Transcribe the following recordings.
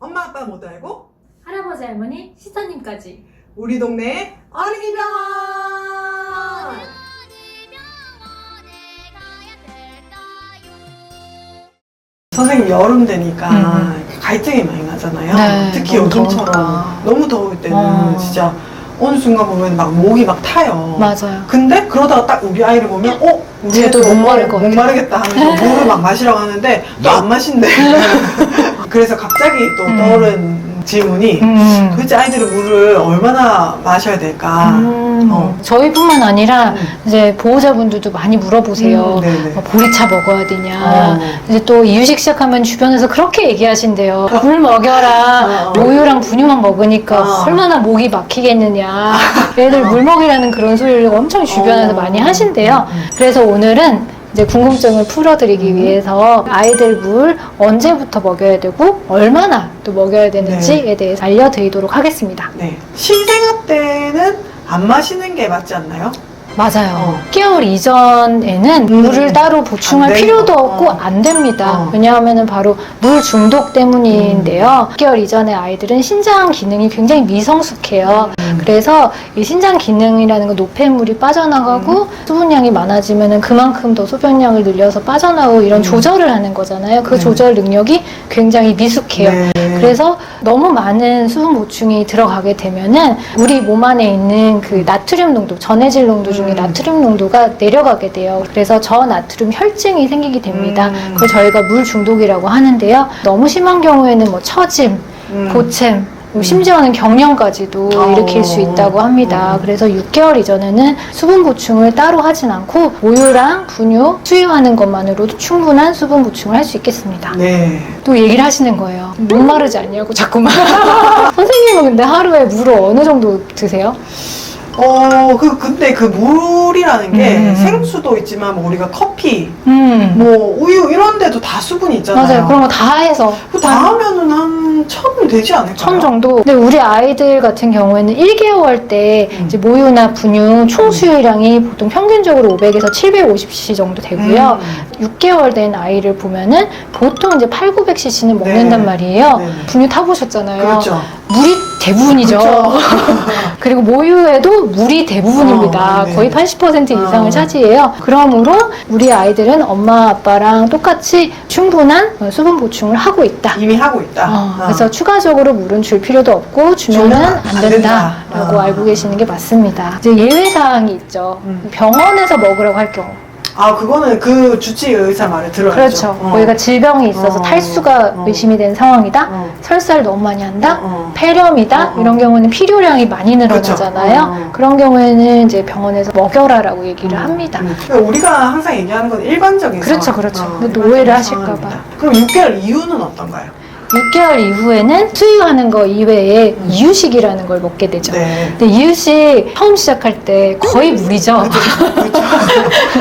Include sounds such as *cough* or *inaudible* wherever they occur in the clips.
엄마 아빠 모두 알고 할아버지 할머니 시사님까지 우리 동네 어린이 병원 선생님 여름 되니까 음. 갈증이 많이 나잖아요. 네, 특히 너무 요즘처럼 더우니까. 너무 더울 때는 어. 진짜 어느 순간 보면 막 목이 막 타요. 맞아요. 근데 그러다가 딱 우리 아이를 보면 어? 우리 쟤도 애도 목마를 것 같아. 목마르겠다 하면서 *laughs* 물을 막 마시라고 하는데 또 안 마신대. *laughs* 그래서 갑자기 또 음. 떠오른 질문이 음. 도대체 아이들은 물을 얼마나 마셔야 될까? 음. 어. 저희뿐만 아니라 음. 이제 보호자분들도 많이 물어보세요. 음, 네네. 뭐 보리차 먹어야 되냐. 어. 이제 또 이유식 시작하면 주변에서 그렇게 얘기하신대요. 물 먹여라. 어. 모유랑 분유만 먹으니까 어. 얼마나 목이 막히겠느냐. 애들 물 먹이라는 그런 소리를 엄청 주변에서 어. 많이 하신대요. 음, 음. 그래서 오늘은 이제 궁금증을 풀어드리기 음. 위해서 아이들 물 언제부터 먹여야 되고 얼마나 또 먹여야 되는지에 네. 대해서 알려드리도록 하겠습니다. 네. 신생아 때는 안 마시는 게 맞지 않나요? 맞아요. 어. 6개월 이전에는 음. 물을 따로 보충할 안. 필요도 없고 어. 안 됩니다. 어. 왜냐하면 바로 물 중독 때문인데요. 6개월 이전에 아이들은 신장 기능이 굉장히 미성숙해요. 음. 그래서 이 신장 기능이라는 건 노폐물이 빠져나가고 음. 수분량이 많아지면 그만큼 더 소변량을 늘려서 빠져나오고 이런 음. 조절을 하는 거잖아요. 그 네. 조절 능력이 굉장히 미숙해요. 네. 그래서 너무 많은 수분 보충이 들어가게 되면은 우리 몸 안에 있는 그 나트륨 농도, 전해질 농도 중에 음. 나트륨 농도가 내려가게 돼요. 그래서 저나트륨 혈증이 생기게 됩니다. 음. 그걸 저희가 물 중독이라고 하는데요. 너무 심한 경우에는 뭐 처짐, 음. 보챔, 뭐 심지어는 경련까지도 어. 일으킬 수 있다고 합니다. 어. 그래서 6개월 이전에는 수분 보충을 따로 하진 않고 우유랑 분유 수유하는 것만으로도 충분한 수분 보충을 할 수 있겠습니다. 네. 또 얘기를 하시는 거예요. 목마르지 않냐고 자꾸만. *laughs* 선생님은 근데 하루에 물을 어느 정도 드세요? 어, 그, 근데 그 물이라는 게 음. 생수도 있지만 뭐 우리가 커피, 음. 뭐 우유 이런 데도 다 수분이 있잖아요. 맞아요. 그런 거 다 해서. 그다 하면은 한 천 되지 않을까요? 천 정도. 근데 우리 아이들 같은 경우에는 1개월 때 음. 이제 모유나 분유 총 수유량이 보통 평균적으로 500에서 750cc 정도 되고요. 음. 6개월 된 아이를 보면은 보통 이제 8, 900cc는 먹는단 네. 말이에요. 네네. 분유 타보셨잖아요. 그렇죠. 물이 대부분이죠. 그렇죠. *laughs* 그리고 모유에도 물이 대부분입니다. 어, 네. 거의 80% 이상을 어. 차지해요. 그러므로 우리 아이들은 엄마 아빠랑 똑같이 충분한 어, 수분 보충을 하고 있다. 이미 하고 있다. 어, 어. 그래서 추가적으로 물은 줄 필요도 없고 주면은 주면 안 안 된다. 된다라고 어. 알고 계시는 게 맞습니다. 이제 예외 사항이 있죠. 음. 병원에서 먹으라고 할 경우. 아 그거는 그 주治의사 말을 들어야죠. 그렇죠. 어. 거기가 질병이 있어서 어. 탈수가 어. 의심이 된 상황이다. 어. 설사를 너무 많이 한다. 어, 어. 폐렴이다 어, 어. 이런 경우는 필요량이 많이 늘어나잖아요. 그렇죠. 어, 어. 그런 경우에는 이제 병원에서 먹여라라고 얘기를 음, 합니다. 음. 그러니까 우리가 항상 얘기하는 건 일반적인 그렇죠, 상황. 그렇죠. 근데 일반적인 또 오해를 하실까 상황입니다. 봐. 그럼 6개월 이후는 어떤가요? 6개월 이후에는 수유하는 거 이외에 음. 이유식이라는 걸 먹게 되죠. 네. 근데 이유식 처음 시작할 때 거의 물이죠. *laughs* 그렇죠.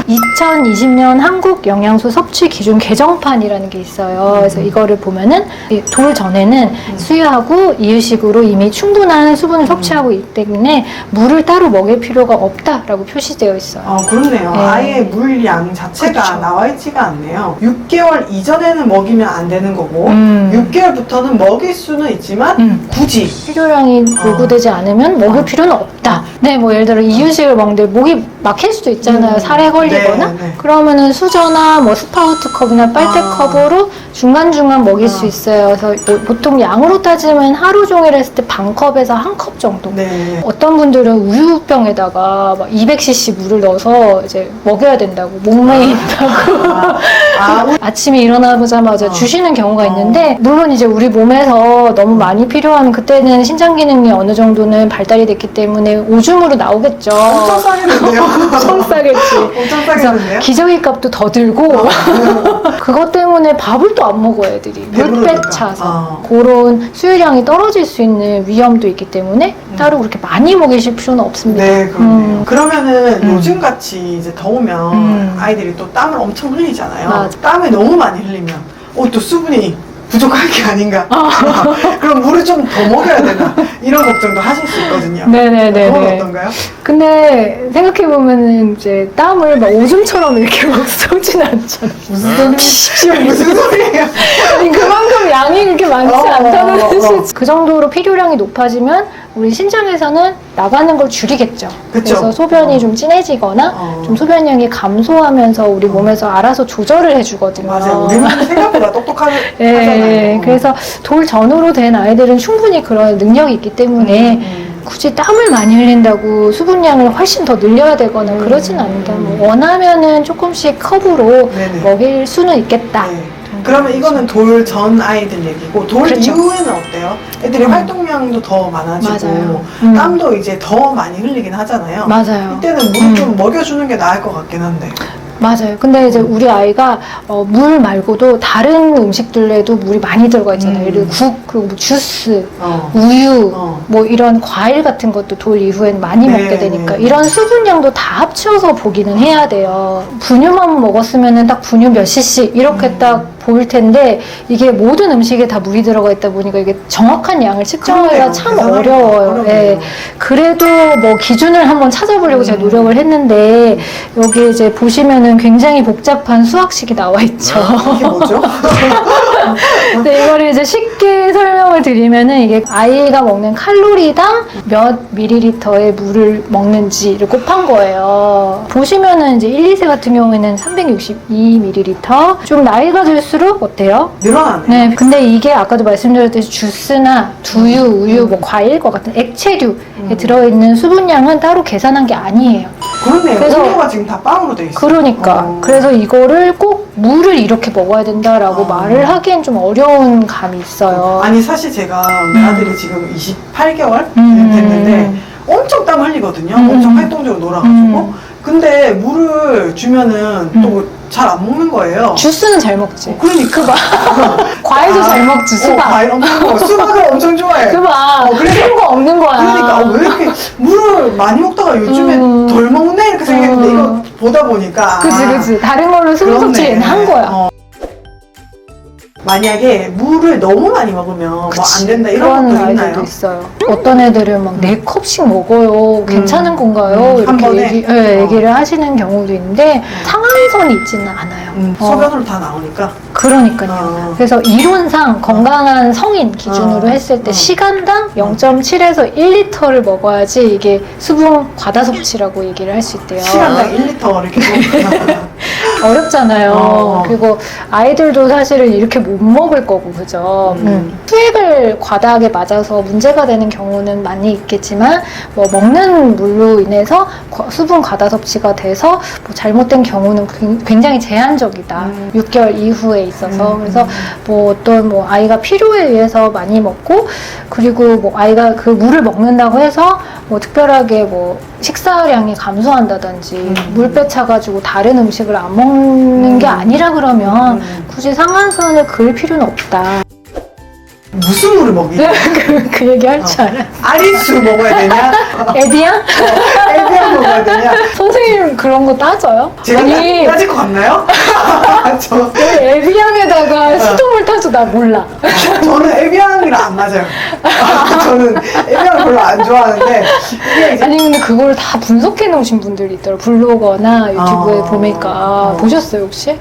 2020년 한국 영양소 섭취 기준 개정판이라는 게 있어요. 그래서 이거를 보면은 이돌 전에는 수유하고 이유식으로 이미 충분한 수분을 섭취하고 있기 때문에 물을 따로 먹일 필요가 없다라고 표시되어 있어요. 어, 그렇네요. 네. 아예 물량 자체가 그렇죠. 나와 있지가 않네요. 6개월 이전에는 먹이면 안 되는 거고, 음. 6개월 부터는 먹일 수는 있지만, 음. 굳이. 필요량이 요구되지 않으면 먹을 필요는 없다. 네, 뭐 예를 들어 이유식을 먹는데 목이 막힐 수도 있잖아요. 음. 살에 걸리거나. 네, 네. 그러면은 수저나 뭐 스파우트 컵이나 빨대 아. 컵으로 중간중간 먹일 아. 수 있어요. 그래서 뭐 보통 양으로 따지면 하루 종일 했을 때 반 컵에서 한 컵 정도. 네. 어떤 분들은 우유병에다가 막 200cc 물을 넣어서 이제 먹여야 된다고 목매인다고 아, 아침에 일어나자마자 어. 주시는 경우가 어. 있는데 물론 이제 우리 몸에서 너무 많이 필요하면 그때는 신장 기능이 어느 정도는 발달이 됐기 때문에 오줌으로 나오겠죠. 엄청 싸겠는데요? *laughs* 엄청 싸겠지. *laughs* 엄청 싸겠는데요? 기저귀 값도 더 들고 *laughs* 그것 때문에 밥을 또 안 먹어요 애들이 물 배부르니까. 빼차서 어. 그런 수유량이 떨어질 수 있는 위험도 있기 때문에 음. 따로 그렇게 많이 먹이실 필요는 없습니다. 네, 그렇네요. 음. 그러면은 음. 요즘 같이 이제 더우면 음. 아이들이 또 땀을 엄청 흘리잖아요. 맞아. 땀을 너무 많이 흘리면 어, 또 수분이 부족한 게 아닌가. *laughs* 그럼 물을 좀 더 먹여야 되나. 이런 걱정도 하실 수 있거든요. 네네네네. 그건 어떤가요? 근데 생각해보면은 이제 땀을 막 오줌처럼 이렇게 막 *laughs* 쏘진 않잖아. 무슨 소리? 무슨 소리예요? 아니, 그만큼 양이 그렇게 많지 어, 않다는 어, 어, 어. 뜻이지. 그 정도로 필요량이 높아지면 우리 신장에서는 나가는 걸 줄이겠죠. 그쵸. 래서 소변이 어. 좀 진해지거나 어. 좀 소변량이 감소하면서 우리 몸에서 알아서 조절을 해주거든요. 맞아요. 우리 몸이 생각보다 똑똑하잖아요. *laughs* 예, 그래서 돌 전후로 된 아이들은 충분히 그런 능력이 있기 때문에 음. 굳이 땀을 많이 흘린다고 수분량을 훨씬 더 늘려야 되거나 음. 그러진 않는다. 뭐 원하면은 조금씩 컵으로 네네. 먹일 수는 있겠다. 네. 그러면 이거는 돌 전 아이들 얘기고 돌 그렇죠. 이후에는 어때요? 애들이 음. 활동량도 더 많아지고 맞아요. 음. 땀도 이제 더 많이 흘리긴 하잖아요. 맞아요. 이때는 물을 음. 좀 먹여주는 게 나을 것 같긴 한데. 맞아요. 근데 이제 우리 아이가 어, 물 말고도 다른 음식들에도 물이 많이 들어가 있잖아요. 음. 예를 들어 국, 그리고 뭐 주스, 어. 우유, 어. 뭐 이런 과일 같은 것도 돌 이후엔 많이 네, 먹게 되니까 네. 이런 수분량도 다 합쳐서 보기는 해야 돼요. 분유만 먹었으면은 딱 분유 몇 cc 이렇게 음. 딱 보일 텐데 이게 모든 음식에 다 물이 들어가 있다 보니까 이게 정확한 양을 측정하기가 그러네요. 참 계산하기가 어려워요. 어렵네요. 예. 그래도 뭐 기준을 한번 찾아보려고 제가 음. 노력을 했는데 여기 이제 보시면은 굉장히 복잡한 수학식이 나와 있죠. 이게 뭐죠? *laughs* 근데 *laughs* 이거를 이제 쉽게 설명을 드리면은 이게 아이가 먹는 칼로리당 몇 미리리터의 물을 먹는지를 곱한 거예요. 보시면은 이제 1, 2세 같은 경우에는 362ml. 좀 나이가 들수록 어때요? 늘어나네. 네, 근데 이게 아까도 말씀드렸듯이 주스나 두유, 우유, 뭐 과일 과 같은 액체류에 음. 들어있는 수분량은 따로 계산한 게 아니에요. 그렇네요. 그래서- 음료가 지금 다 빵으로 돼 있어요. 그러니까 어. 그래서 이거를 꼭 물을 이렇게 먹어야 된다라고 어. 말을 하기엔 좀 어려운 감이 있어요. 아니 사실 제가 내 아들이 지금 28개월 음. 됐는데 엄청 땀 흘리거든요. 음. 엄청 활동적으로 놀아가지고. 음. 근데 물을 주면은 또잘 안 먹는 거예요. 주스는 잘 먹지. 어, 그러니까. *laughs* 과일도 잘 먹지. 어, 수박. 과일 엄청 먹어. 수박을 엄청 좋아해. 수박. 어, 그래서- 그런 거 없는 거야. 그러니까 어, 왜 이렇게 물을 많이 먹다가 요즘에 음. 덜 먹네 이렇게 생각했는데 음. 이거 보다 보니까 아, 그치. 다른 걸로. 섭취는 한 거야. 어. 만약에 물을 너무 많이 먹으면 뭐 안. 된다 이런 것도 아이들도 있나요? 있어요. 어떤 애들은 막 네 컵씩 먹어요. 괜찮은 건가요? 음, 한 이렇게 번에? 얘기, 예, 어. 얘기를 하시는 경우도 있는데 상한선이 있지는 않아요. 음, 어. 소변으로 다 나오니까 그러니까요. 어. 그래서 이론상 건강한 성인 기준으로 어. 했을 때 어. 시간당 0.7에서 1리터를 먹어야지 이게 수분 과다 섭취라고 얘기를 할 수 있대요. 시간당 1리터 이렇게 먹으면 *laughs* 어렵잖아요. 어. 그리고 아이들도 사실은 이렇게 못 먹을 거고, 그죠? 음. 음. 수액을 과다하게 맞아서 문제가 되는 경우는 많이 있겠지만, 뭐 먹는 물로 인해서 과- 수분 과다 섭취가 돼서 뭐 잘못된 경우는 굉- 굉장히 제한적이다. 음. 6개월 이후에 있어서. 음. 그래서 뭐 어떤 뭐 아이가 필요에 의해서 많이 먹고, 그리고 뭐 아이가 그 물을 먹는다고 해서 뭐 특별하게 뭐 식사량이 감소한다든지 음. 물 빼차 가지고 다른 음식을 안 먹는 게 음. 아니라 그러면 음. 굳이 상한선을 그을 필요는 없다. 무슨 물을 먹이냐? *laughs* 그, 그 얘기 할 줄 알아. 아리수 먹어야 되냐? *laughs* 에비앙? 에비앙 먹어야 되냐? *laughs* 선생님 그런 거 따져요? 제가 아니, 따- 따질 것 같나요? *laughs* 저, 왜 에비앙에다가 수돗물 타줘 나 몰라. *laughs* 저는 에비앙이랑 안 맞아요. *laughs* 저는 에비앙 별로 안 좋아하는데 이게 이제 아니 근데 그걸 다 분석해 놓으신 분들이 있더라고요. 블로거나 유튜브에 아. 보니까 어. 보셨어요 혹시?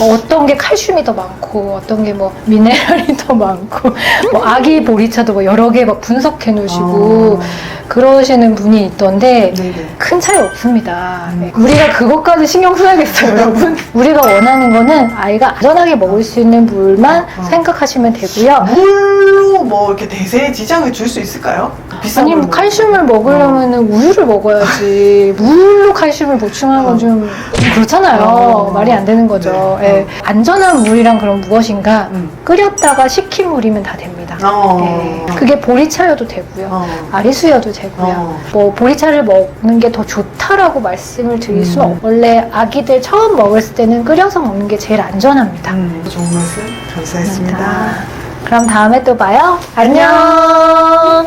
어, 어떤 게 칼슘이 더 많고 어떤 게 뭐 미네랄이 더 많고 뭐 아기 보리차도 뭐 여러 개 막 분석해 놓으시고 어. 그러시는 분이 있던데 네네. 큰 차이 없습니다. 음. 네, 우리가 그것까지 신경 써야겠어요, 여러분. 우리가 원하는 거는 아이가 안전하게 먹을 수 있는 물만 어. 생각하시면 되고요. 물로 뭐 이렇게 대세에 지장을 줄 수 있을까요? 비싼 아니 물 뭐. 칼슘을 먹으려면 우유를 먹어야지 *laughs* 물로 칼슘을 보충하는 건 좀 그렇잖아요 어. 말이 안 되는 거죠 네. 예. 안전한 물이란 그럼 무엇인가 음. 끓였다가 식힌 물이면 다 됩니다 어. 예. 그게 보리차여도 되고요 어. 아리수여도 되고요 어. 뭐 보리차를 먹는 게 더 좋다라고 말씀을 드릴 수는 음. 없 원래 아기들 처음 먹을 때는 끓여서 먹는 게 제일 안전합니다 음, 좋은 말씀 감사했습니다. 그럼 다음에 또 봐요 안녕